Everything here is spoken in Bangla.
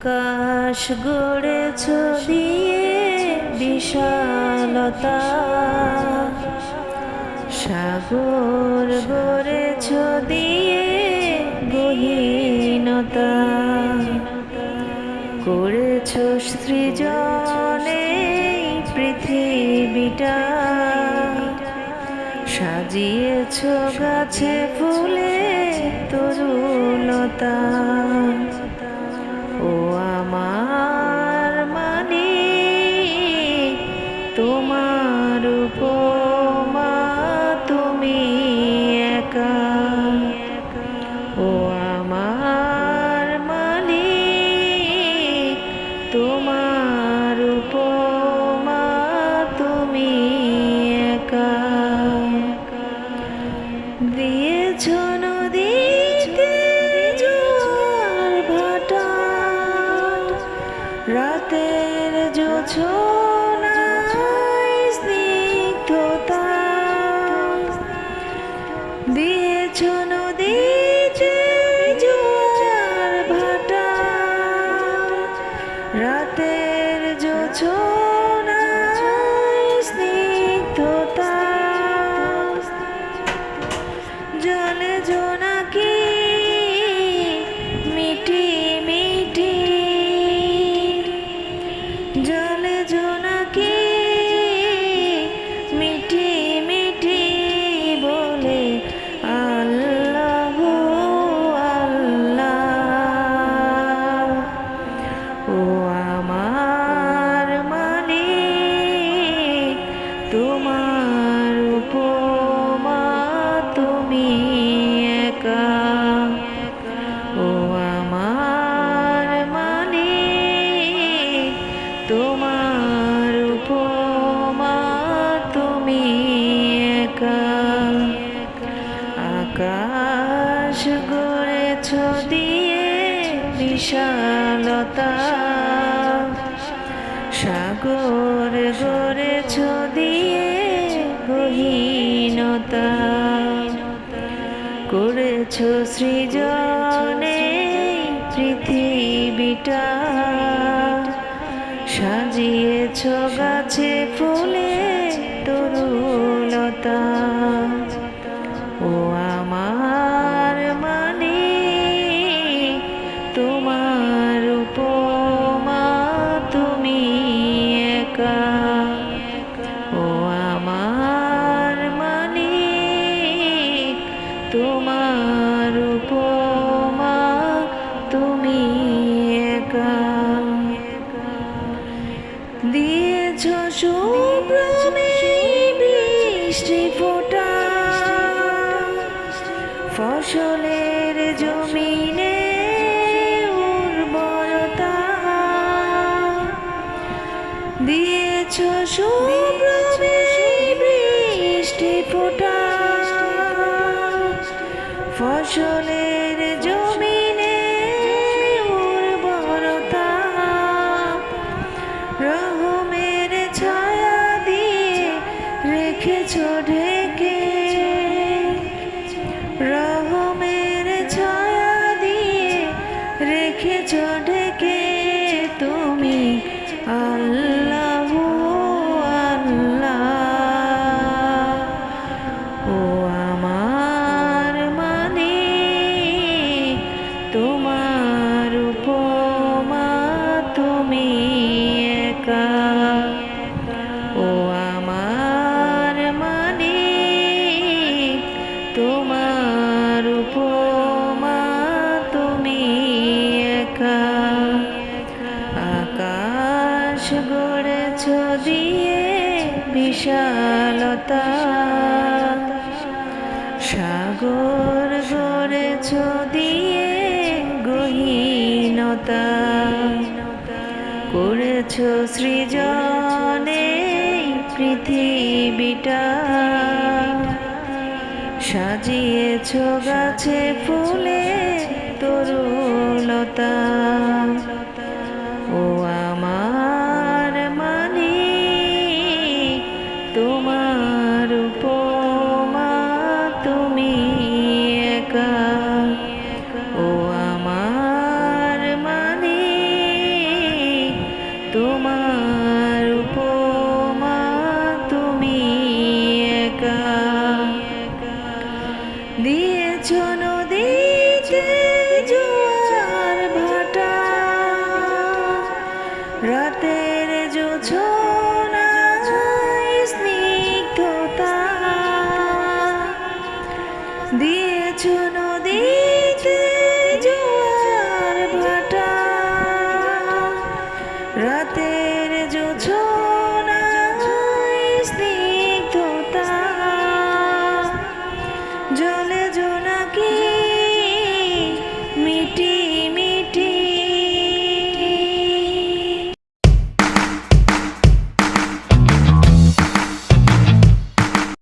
কাশ গড়েছ দিয়ে বিশালতা। সাগর গড়েছ দিয়ে গহীনতা। করেছ সৃজনে পৃথিবীটা। সাজিয়েছ গাছে ফুলে তরুলতা তোমার উপমা তুমি একা। ও আমার মানে তোমার উপমা তুমি একা। দিয়েছ নদীতে জোয়ার ভাটা, রাতের জোছনায় রাতের তোমার উপমা তুমি একা। ও আমার মালিক তোমার উপমা তুমি একা। আকাশ গড়েছ দিয়ে বিশালতা। সাগর গড়েছ করেছ সৃজনে পৃথিবীটা। সাজিয়েছ গাছে ফুলে তরুলতা ফোটা। ফসলের জমিনে উর্বরতা দিয়েছ শুভ্রমে বৃষ্টি ফোটা। বিশালতা। সাগর গড়েছ দিয়ে গহীনতা। করেছ সৃজনে পৃথিবীটা। সাজিয়েছ গাছে ফুলে তরুলতা দিয়েছ